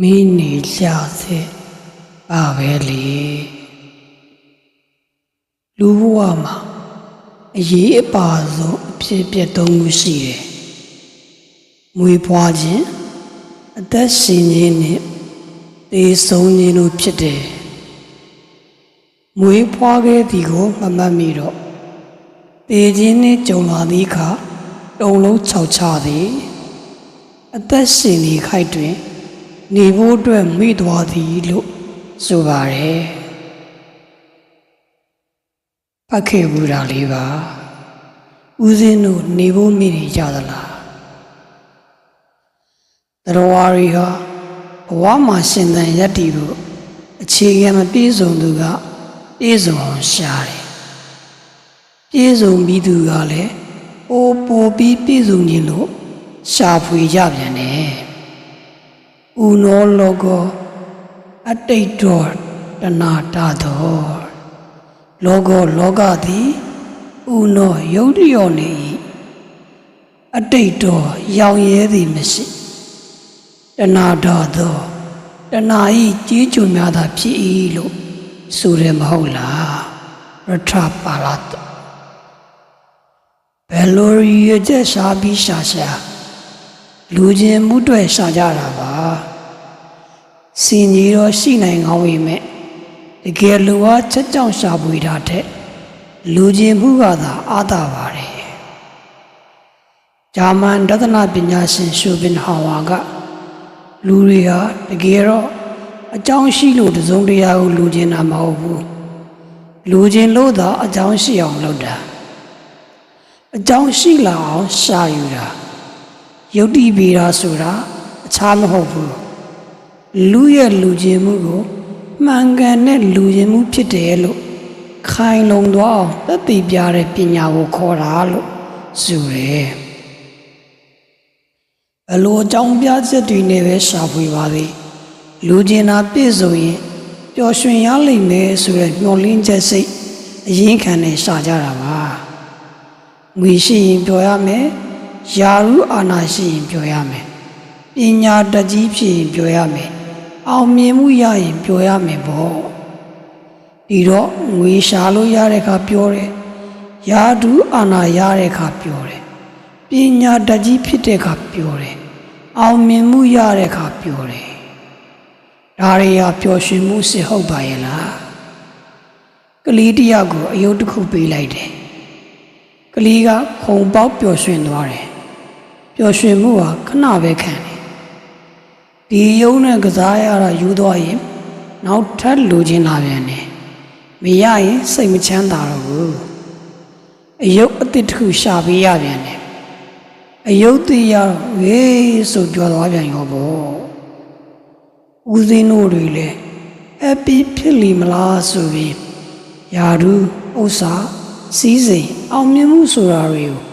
မင်းနေလျှစေပါပဲလေလူဘဝမှာအရေးအပါဆုံးအဖြစ်အပျက်သုံးခုရှိတယ်မွေးဖွားခြင်းအသက်ရှင်ခြင်းနဲ့သေဆုံးခြင်းတို့ဖြစ်တယ်မွေးဖွားခဲ့သည်ကိုမမှတ်မိတော့သေခြင်းနဲ့ကြုံလာသည့်အခါတုံလုံးခြောက်ချသည်အသက်ရှင်နေခိုက်တွင် နေဖို့အတွက်မိသွားသည်လို့ဆိုပါတယ်။ပတ်ခဲ့ဘူးတာလေးပါ။ဦးစင်းတို့နေဖို့မိနေကြသလား။တရားရီဟာဘဝမှာရှင်သန်ရက်တည်ဖို့အခြေခံမပြည့်စုံသူကပြည့်စုံအောင်ရှားတယ်။ပြည့်စုံပြီးသူကလည်းအိုးပိုပြီးပြည့်စုံခြင်းလို့ရှာဖွေကြပြန်တယ်။ ဥနောလောကောအတိတ်တော်တဏတသောလောကောလောကသည်ဥနောယုတ်လျော်နေ၏အတိတ်တော်ရောင်ရဲသည်မရှိတဏတသောတဏဤကြီးကျုံများသာဖြစ်၏လို့ဆိုရမဟုတ်လားရထပါလာတဘယ်လိုရည်ချက်ရှာပြီးရှာရှာ လူချင်းမှုတွေရှာကြတာပါစင်ကြီးတော့ရှိနိုင်ကောင်းပေမဲ့တကယ်လူအားချက်ကြောင်ရှာဖွေတာတဲ့လူချင်းမှုကသာအာသာပါတယ်ဂျာမန်ဒသနာပညာရှင်ရှုပင်ဟောင်ဝါကလူတွေဟာတကယ်တော့အကြောင်းရှိလို့တစုံတရာကိုလူချင်းတာမဟုတ်ဘူးလူချင်းလို့သာအကြောင်းရှိအောင်လုပ်တာအကြောင်းရှိလာအောင်ရှာယူတာ ယုတ်တိပေတာဆိုတာအခြားမဟုတ်ဘူးလူရဲ့လူချင်းမှုကိုမှန်ကန်တဲ့လူချင်းမှုဖြစ်တယ်လို့ခိုင်လုံသွားအောင်သက်သေပြတဲ့ပညာကိုခေါ်တာလို့ဆိုတယ်အလိုအကြောင်းပြချက်တွေနဲ့ပဲရှာဖွေပါသည်လူချင်းသာပြည့်စုံရင်ပျော်ရွှင်ရလိမ့်မယ်ဆိုတဲ့မျှော်လင့်ချက်စိတ်အရင်ခံနဲ့ရှာကြတာပါငွေရှိရင်ပျော်ရမယ် ယာရုအာနာရှိရင်ပြောရမယ်ပညာတကြီးဖြစ်ရင်ပြောရမယ်အောင်မြင်မှုရရင်ပြောရမယ်ပေါ့ဒီတော့ငွေရှာလို့ရတဲ့အခါပြောတယ်ယာဒုအာနာရတဲ့အခါပြောတယ်ပညာတကြီးဖြစ်တဲ့အခါပြောတယ်အောင်မြင်မှုရတဲ့အခါပြောတယ်ဒါတွေရပျော်ရွှင်မှုစစ်ဟုတ်ပါရဲ့လားကလေးတယောက်ကိုအယုတ်တစ်ခုပေးလိုက်တယ်ကလေးကခုံပေါက်ပျော်ရွှင်သွားတယ် ပျော်ရွှင်မှုဟာခဏပဲခံတယ်ဒီယုံနဲ့ကစားရတာယူသွားရင်နောက်ထပ်လိုချင်လာပြန်တယ်မရရင်စိတ်မချမ်းသာတော့ဘူးအယုတ်အစ်စ်တစ်ခုရှာပေးရပြန်တယ်အယုတ်သေးရတော့ဟေးဆိုပြောသွားပြန်ရောပေါ့ဦးစင်းတို့တွေလည်းအပီဖြစ်လီမလားဆိုပြီးယာဒူဥစ္စာစီးစိမ်အောင်မြင်မှုဆိုတာတွေကိုအ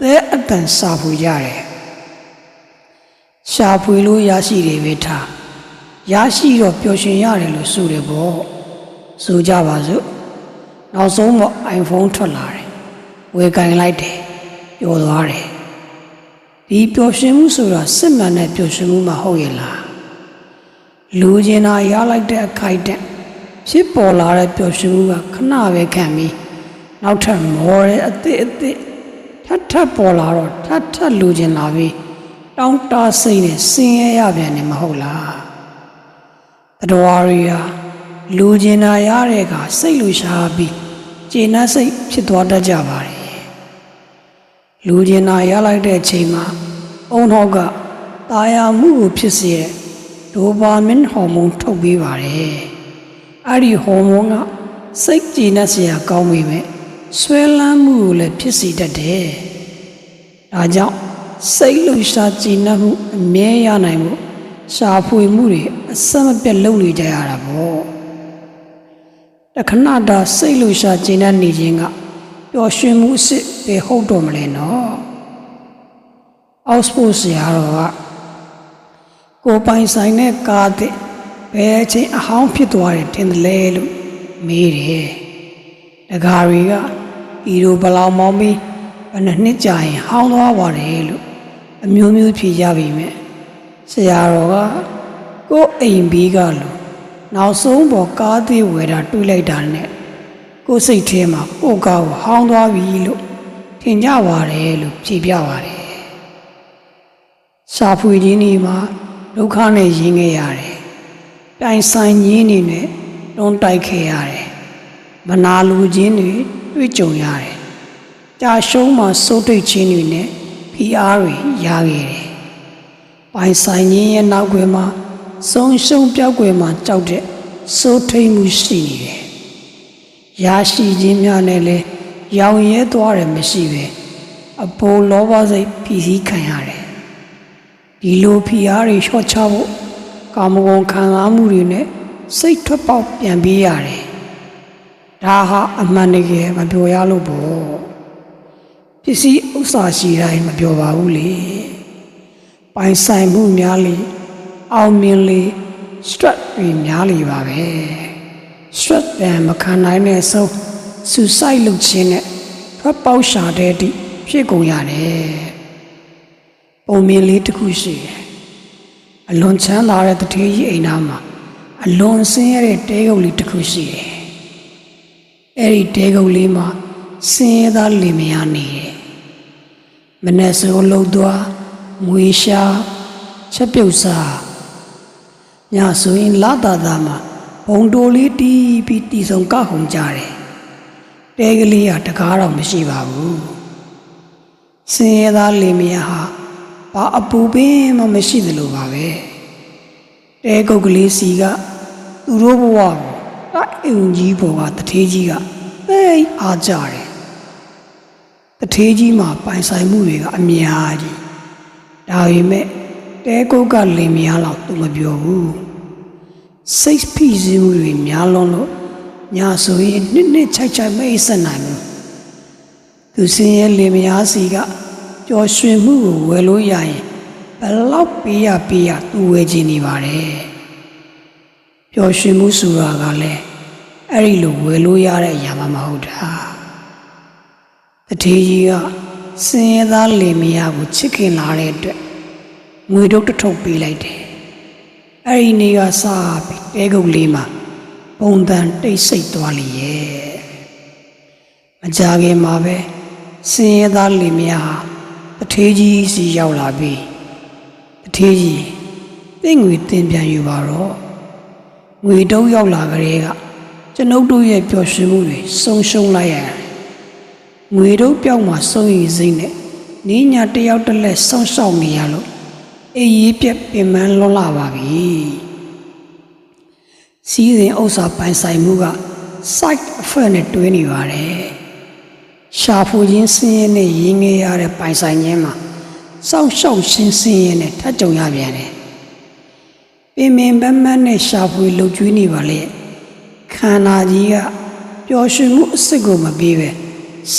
သက်အတန်စာဖွေကြတယ်ရှာဖွေလို့ရရှိတယ်ပဲထားရရှိတော့ပျော်ရွှင်ရတယ်လို့ဆိုတယ်ပေါ့ဆိုကြပါစို့နောက်ဆုံးတော့ iPhone ထွက်လာတယ်ဝယ်ကင်လိုက်တယ်ပျော်သွားတယ်ဒီပျော်ရွှင်မှုဆိုတာစစ်မှန်တဲ့ပျော်ရွှင်မှုမဟုတ်ရဲ့လားလူကျင်တာရလိုက်တဲ့အခိုက်အတန့်ဖြစ်ပေါ်လာတဲ့ပျော်ရွှင်မှုကခဏပဲခံပြီးနောက်ထပ်မော်တဲ့အသစ်အသစ် ထပ်ထပ်ပေါ်လာတော့ထပ်ထပ်လူကျင်လာပြီးတောင်းတစိတ်နဲ့ဆင်းရဲရပြန်တယ်မဟုတ်လားတရားရီယာလူကျင်တာရတဲ့ကစိတ်လူရှာပြီးကျေနပ်စိတ်ဖြစ်သွားတတ်ကြပါတယ်လူကျင်တာရလိုက်တဲ့အချိန်မှာအုံနောက်ကတာယာမှုကိုဖြစ်စေတဲ့ဒိုပါမင်းဟော်မုန်းထုတ်ပေးပါတယ်အဲ့ဒီဟော်မုန်းကစိတ်ကျေနပ်စရာကောင်းပေမဲ့ ဆွဲလန်းမှုကိုလည်းဖြစ်စေတတ်တယ်။ဒါကြောင့်စိတ်လှုပ်ရှားကြည်နပ်မှုအမြဲရနိုင်မှုရှားဖွေမှုတွေအဆက်မပြတ်လုပ်နေကြရတာပေါ့။တခဏတာစိတ်လှုပ်ရှားကြည်နပ်နေခြင်းကပျော်ရွှင်မှုအစ်စ်ပဲဟုတ်တော့မလဲနော်။အောက်စဖို့ဆရာတော်ကကိုယ်ပိုင်ဆိုင်တဲ့ကားတဲ့ဘယ်အချိန်အဟောင်းဖြစ်သွားတယ်တင်တယ်လဲလို့မေးတယ်။တကားတွေက ဤလိုဘလောင်မောင်းပြီးဘယ်နှစ်နှစ်ကြာရင်ဟောင်းသွားပါတယ်လို့အမျိုးမျိုးဖြေကြပြီမဲ့ဆရာတော်ကကိုယ်အိမ်ဘီးကလို့နောက်ဆုံးပေါ်ကားသေးဝယ်တာတွေးလိုက်တာနဲ့ကိုယ်စိတ်ထဲမှာကိုယ်ကားကိုဟောင်းသွားပြီလို့ထင်ကြပါတယ်လို့ဖြေပြပါတယ်ရှာဖွေခြင်းဒီမှာဒုက္ခနဲ့ရင်းခဲ့ရတယ်တိုင်ဆိုင်ရင်းနေနဲ့တွန်းတိုက်ခဲ့ရတယ် မနာလူချင်းတွေတွေ့ကြုံရတယ်ကြာရှုံးမှာစိုးတိတ်ခြင်းတွေနဲ့ဖိအားတွေရခဲ့တယ်ပိုင်ဆိုင်ရင်းရဲ့နောက်ွယ်မှာဆုံးရှုံးပြောက်ွယ်မှာကြောက်တဲ့စိုးထိတ်မှုရှိနေတယ်ရရှိခြင်းများနဲ့လည်းရောင်ရဲသွားတယ်မရှိပဲအပေါ်လောဘစိတ်ဖြီးစည်းခံရတယ်ဒီလိုဖိအားတွေလျှော့ချဖို့ကာမဂုဏ်ခံစားမှုတွေနဲ့စိတ်ထွက်ပေါက်ပြန်ပြေးရတယ် ဒါဟာအမှန်တကယ်မပြောရလို့ပေါ့ပစ္စည်းဥစ္စာရှိတိုင်းမပြောပါဘူးလေပိုင်ဆိုင်မှုများလေအောင်မြင်လေ stress တွေများလေပါပဲ stress ပြန်မခံနိုင်တဲ့ဆုံး suicide လုပ်ခြင်းနဲ့ထွက်ပေါက်ရှာတဲ့အထိဖြစ်ကုန်ရတယ်ပုံမြင်လေးတစ်ခုရှိတယ်အလွန်ချမ်းသာတဲ့တထေးကြီးအိမ်သားမှာအလွန်ဆင်းရဲတဲ့တဲကုတ်လေးတစ်ခုရှိတယ် အဲ့ဒီတဲကုတ်လေးမှာဆင်းရဲသားလင်မယားနေတယ်မနေ့စောလှုပ်သွားငွေရှာချက်ပြုတ်စားညဆိုရင်လာတာတာမှာဘုံတိုလေးတီးပြီးတီဆောင်ကခုံကြတယ်တဲကလေးကတကားတော့မရှိပါဘူးဆင်းရဲသားလင်မယားဟာဘာအပူပင်မှမရှိသလိုပါပဲတဲကုတ်ကလေးစီကသူတို့ဘဝကို တိုက်အုံကြီးပေါ်ကတထေးကြီးကသိအားကြတယ်တထေးကြီးမှာပိုင်ဆိုင်မှုတွေကအများကြီးဒါပေမဲ့တဲကုတ်ကလင်မယားတော့သူမပြောဘူးစိတ်ဖိစီးမှုတွေများလွန်းလို့ညာဆိုရင်နှစ်နှစ်ချိုက်ချိုက်မအိပ်ဆက်နိုင်ဘူးသူစင်းရဲ့လင်မယားစီကပျော်ရွှင်မှုကိုဝယ်လို့ရရင်ဘယ်လောက်ပေးရပေးရသူဝယ်ခြင်းနေပါတယ်ပျော် ရွှင်မှုဆိုတာကလည်းအဲ့ဒီလိုဝယ်လို့ရတဲ့အရာမှမဟုတ်တာတထေးကြီးကစင်းရဲသားလင်မယားကိုချစ်ခင်လာတဲ့အတွက်ငွေတုတ်တစ်ထုပ်ပေးလိုက်တယ်အဲ့ဒီနေ့ကစပြီးတဲကုတ်လေးမှာပုံတန်တိတ်ဆိတ်သွားလေရဲ့မကြခင်မှာပဲစင်းရဲသားလင်မယားဟာတထေးကြီးစီရောက်လာပြီးတထေးကြီးတင့်ငွေတင်ပြန်ယူပါတော့ ငွေတုံးရောက်လာကြတဲ့ကကျွန်ုပ်တို့ရဲ့ပျော်ရွှင်မှုတွေဆုံးရှုံးလိုက်ရတယ်ငွေတုံးပြောက်မှဆုံးရည်စိမ့်နဲ့နင်းညာတယောက်တစ်လက်ဆောင်းရှောက်နေရလို့အေးရေးပြက်ပင်ပန်းလွန်လာပါပြီစီးရင်ဥစ္စာပိုင်ဆိုင်မှုက site အဖွဲ့နဲ့တွဲနေပါတယ်ရှာဖွေခြင်းစင်းရဲနဲ့ရင်းငယ်ရတဲ့ပိုင်ဆိုင်ခြင်းမှာစောင့်ရှောက်ရှင်းစင်းရဲနဲ့ထပ်ကြုံရပြန်တယ် ပင်ပင်ပန်းပန်းနဲ့ရှာဖွေလှုပ်ကြွေးနေပါလေခန္ဓာကြီးကပျော်ရွှင်မှုအစစ်ကိုမပေးပဲ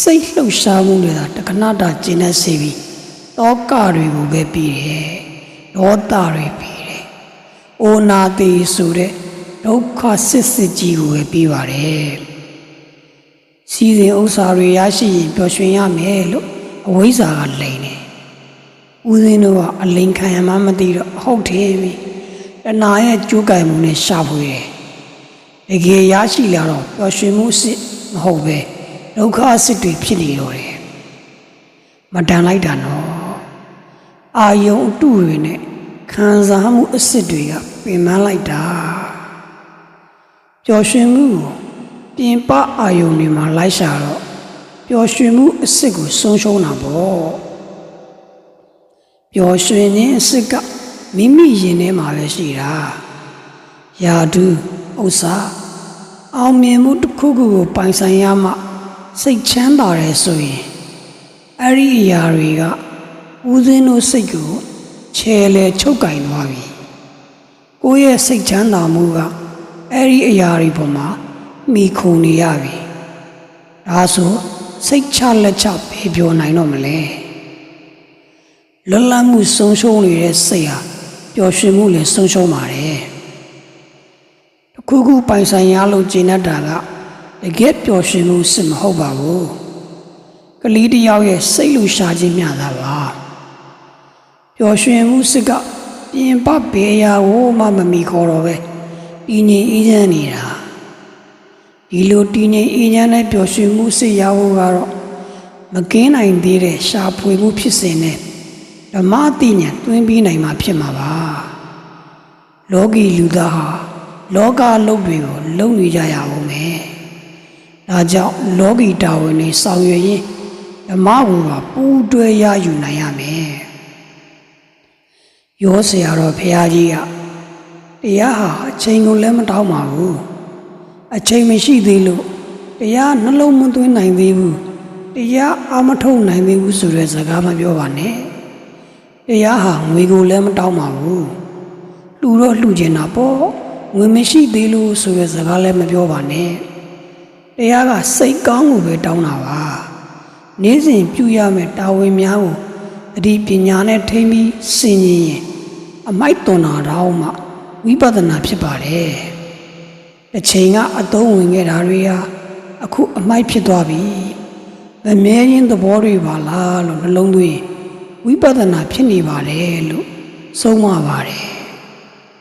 စိတ်လှုပ်ရှားမှုတွေသာတခဏတာကျဉ်းနေစေပြီးတောကတွေကိုပဲပြီးတယ်ဒေါသတွေပြီးတယ်အိုနာတိဆိုတဲ့ဒုက္ခစစ်စစ်ကြီးကိုပဲပြီးပါတယ်စီစဉ်ဥစ္စာတွေရရှိရင်ပျော်ရွှင်ရမယ်လို့အဝိဇ္ဇာကလိန်တယ်ဦးစင်းတို့ကအလိန်ခံရမှမသိတော့ဟုတ်တယ်ပြီ တဏှာရဲ့ကြိုးကင်မှုနဲ့ရှာဖွေတယ်တကယ်ရရှိလာတော့ပျော်ရွှင်မှုစစ်မဟုတ်ပဲဒုက္ခစစ်တွေဖြစ်နေတော့တယ်မတန်လိုက်တာနော်အာယုံအတုတွေနဲ့ခံစားမှုအစစ်တွေကပင်ပန်းလိုက်တာပျော်ရွှင်မှုကိုပြင်ပအာယုံတွေမှာလိုက်ရှာတော့ပျော်ရွှင်မှုအစစ်ကိုဆုံးရှုံးတာပေါ့ပျော်ရွှင်ခြင်းအစစ်က မိမိရင်ထဲမှာပဲရှိတာယာဒူဥစ္စာအောင်မြင်မှုတစ်ခုခုကိုပိုင်ဆိုင်ရမှစိတ်ချမ်းသာတယ်ဆိုရင်အဲ့ဒီအရာတွေကဦးစင်းတို့စိတ်ကိုချဲလေချုပ်ကင်သွားပြီကိုယ့်ရဲ့စိတ်ချမ်းသာမှုကအဲ့ဒီအရာတွေပေါ်မှာမိခုန်နေရပြီဒါဆိုစိတ်ချလက်ချဖေးပြောနိုင်တော့မလဲလွတ်လပ်မှုဆုံးရှုံးနေတဲ့စိတ်ဟာ ပျော်ရွှင်မှုလည်းဆုံးရှုံးပါတယ်တစ်ခုခုပိုင်ဆိုင်ရလို့ကျင့်တတ်တာကတကယ်ပျော်ရွှင်မှုစစ်မဟုတ်ပါဘူးကလေးတစ်ယောက်ရဲ့စိတ်လူရှာခြင်းမျှတာပါပျော်ရွှင်မှုစစ်ကပြင်ပဘေးရာကိုမှမမီခေါ်တော့ပဲတည်ငြိမ်အေးချမ်းနေတာဒီလိုတည်ငြိမ်အေးချမ်းတဲ့ပျော်ရွှင်မှုစိတ်ရဖို့ကတော့မကင်းနိုင်သေးတဲ့ရှားဖွေမှုဖြစ်စဉ်နဲ့ ဓမ္မတိညာတွင်းပြီးနိုင်မှာဖြစ်မှာပါလောကီလူသားဟာလောကအလုပ်တွေကိုလုပ်နေကြရအောင်မယ်ဒါကြောင့်လောကီတာဝန်တွေဆောင်ရွက်ရင်းဓမ္မဘူပါပူးတွဲရယူနိုင်ရမယ်ရောဆရာတော်ဖရာကြီးကတရားဟာအချိန်ကိုလည်းမတောင်းပါဘူးအချိန်မရှိသေးလို့တရားနှလုံးမသွင်းနိုင်သေးဘူးတရားအာမထုတ်နိုင်သေးဘူးဆိုတဲ့စကားမပြောပါနဲ့ တရားဟာငွေကိုလည်းမတောင်းပါဘူးလှူတော့လှူကျင်တာပေါ့ငွေမရှိသေးလို့ဆိုတဲ့စကားလည်းမပြောပါနဲ့တရားကစိတ်ကောင်းကိုပဲတောင်းတာပါနေ့စဉ်ပြုရမယ့်တာဝန်များကိုအဒီပညာနဲ့ထိမ့်ပြီးစင်ရင်ရင်အမိုက်သွန်တာတော့မှဝိပဿနာဖြစ်ပါတယ်တစ်ချိန်ကအသုံးဝင်ခဲ့တာတွေဟာအခုအမိုက်ဖြစ်သွားပြီ။ဗမဲရင်းသဘောတွေပါလားလို့နှလုံးသွင်း ဝိပဿနာဖြစ်နေပါတယ်လို့ဆုံးမပါတယ်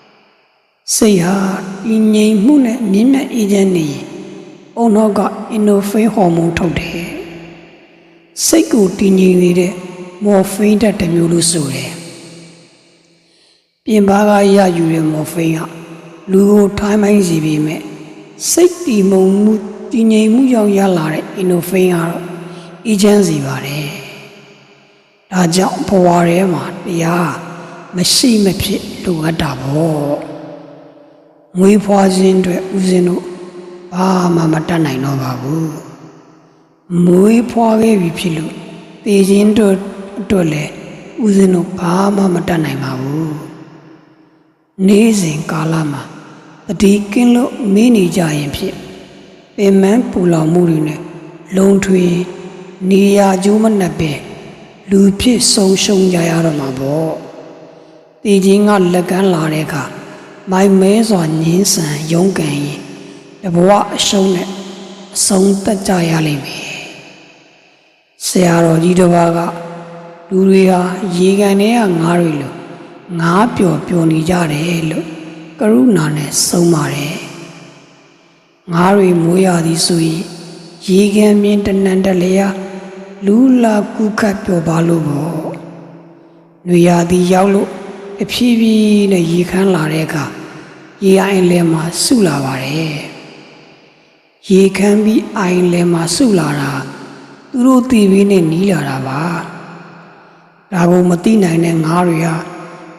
။စိတ်ဟာတည်ငြိမ်မှုနဲ့မြင့်မြတ်အေးချမ်းနေရင်အုံတော့ကအင်နိုဖိန်းဟော်မုန်းထုတ်တယ်။စိတ်ကိုတည်ငြိမ်နေတဲ့မော်ဖိန်းတစ်မျိုးလို့ဆိုတယ်။ပြင်ပကရယူတဲ့မော်ဖိန်းကလူကိုထိုင်းမိုင်းစီပြီးမဲ့စိတ်တည်မုံမှုတည်ငြိမ်မှုကြောင့်ရလာတဲ့အင်နိုဖိန်းကတော့အေဂျင့်စီပါတယ်။ ဒါကြောင့်ဘဝထဲမှာတရားမရှိမဖြစ်လိုအပ်တာပေါ့။ငွေဖွာခြင်းအတွက်ဦးဇင်းတို့ဘာမှမတတ်နိုင်တော့ပါဘူး။မွေးဖွာခဲ့ပြီဖြစ်လို့တည်ခြင်းတို့အတွက်လည်းဦးဇင်းတို့ဘာမှမတတ်နိုင်ပါဘူး။နေ့စဉ်ကာလမှာတတိကင်းလို့မင်းနေကြရင်ဖြစ်ပင်မပူလောင်မှုတွေနဲ့လုံထွေနေရာကျိုးမနှက်ပဲ လူဖြစ်ဆုံးရှုံးကြရတော့မှာပေါ့တည်ခြင်းကလက်ကမ်းလာတဲ့အခါမိုင်မဲစွာညင်းဆန်ရုန်းကန်ရင်တဘဝအရှုံးနဲ့အဆုံးသက်ကြရလိမ့်မယ်ဆရာတော်ကြီးတစ်ပါးကလူတွေဟာရေကန်ထဲကငါးတွေလို့ငါးပျော်ပျော်နေကြတယ်လို့ကရုဏာနဲ့ဆုံးပါတယ်ငါးတွေမိုးရသည်ဆိုရင်ရေကန်မြင်တနန်တလျာ လူလာကုခတ်ပျော်ပါလို့ပေါ့နွေရာသီရောက်လို့အဖြည်းဖြည်းနဲ့ရေခမ်းလာတဲ့အခါရေအိုင်လဲမှာစုလာပါတယ်ရေခမ်းပြီးအိုင်လဲမှာစုလာတာသူတို့တည်ပြီးနဲ့နီးလာတာပါဒါကိုမသိနိုင်တဲ့ငါးတွေဟာ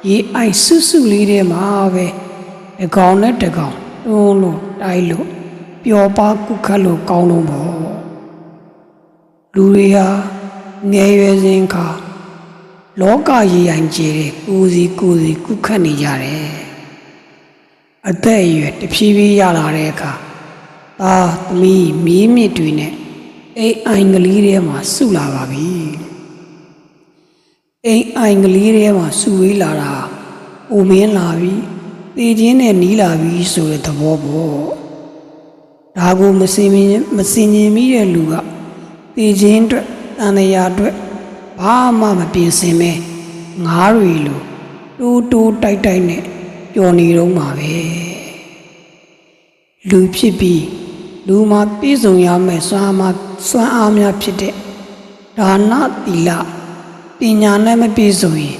ရေအိုင်စွစုလေးထဲမှာပဲတကောင်နဲ့တကောင်တွန်းလို့တိုက်လို့ပျော်ပါကုခတ်လို့ကောင်းလို့ပေါ့ လူတွေဟာငယ်ရွယ်စဉ်ခါလောကရေအိုင်ကျဲတဲ့ကိုစီကိုစီကုခတ်နေကြတယ်အသက်အရွယ်တဖြည်းဖြည်းရလာတဲ့အခါသာသမီးမီးမြစ်တွေနဲ့အိမ်အိုင်ကလေးထဲမှာစုလာပါပြီအိမ်အိုင်ကလေးထဲမှာစုဝေးလာတာအိုမင်းလာပြီတည်ခြင်းနဲ့နီးလာပြီဆိုတဲ့သဘောပေါ့ဒါကိုမစင်မြင်မစင်မြင်မိတဲ့လူက တည်ခြင်းအတွက်တန်ရာအတွက်ဘာမှမပြင်ဆင်မဲငားတွေလိုတိုးတိုးတိုက်တိုက်နဲ့ပျော်နေတော့မှာပဲလူဖြစ်ပြီးလူမှာပြည့်စုံရမယ့်စွမ်းအားစွမ်းအားများဖြစ်တဲ့ဒါနသီလပညာနဲ့မပြည့်စုံရင်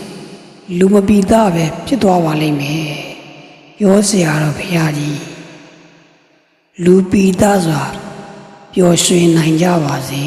လူမပီသားပဲဖြစ်သွားပါလိမ့်မယ်ရောစရာတော့ဘုရားကြီးလူပီသားစွာ ပျော်ရွှင်နိုင်ကြပါစေ